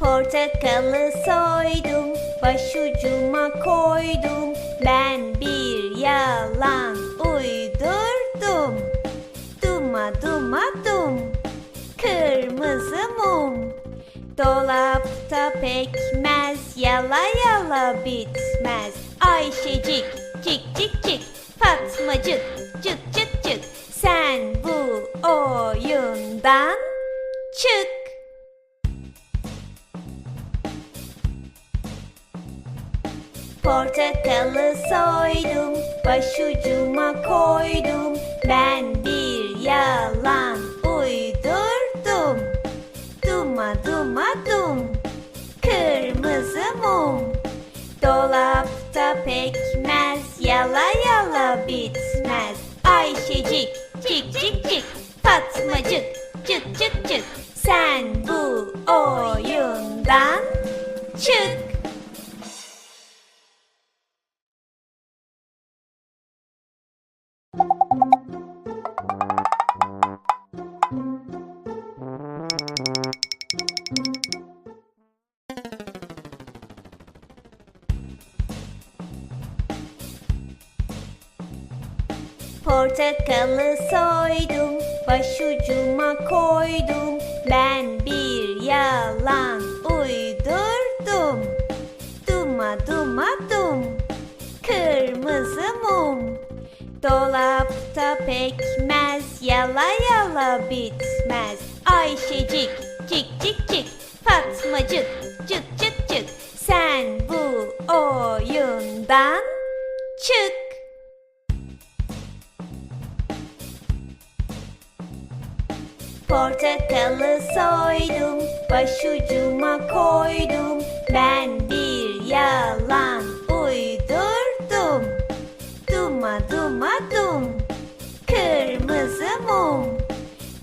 Portakalı soydum, başucuma koydum. Ben bir yalan Dolapta pekmez, yala yala bitmez. Ayşecik, cik cik cik, Fatmacık, cık cık cık. Sen bu oyundan çık. Portakalı soydum, başucuma koydum. Ben bir Pekmez, yala yala bitmez. Ayşecik, cik cik cik, Fatmacık, cık cık cık. Sen Portakalı soydum, başucuma koydum. Ben bir yalan uydurdum. Duma duma dum, kırmızı mum. Dolapta pekmez, yala yala bitmez. Ayşecik, cik cik cik, Fatmacık, cık cık cık. Sen bu oyundan çık. Portakalı soydum, başucuma koydum. Ben bir yalan uydurdum. Duma duma dum, kırmızı mum.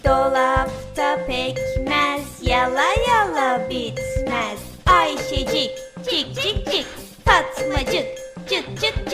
Dolapta pekmez, yala yala bitmez. Ayşecik, cik cik cik, Fatmacık, cık cık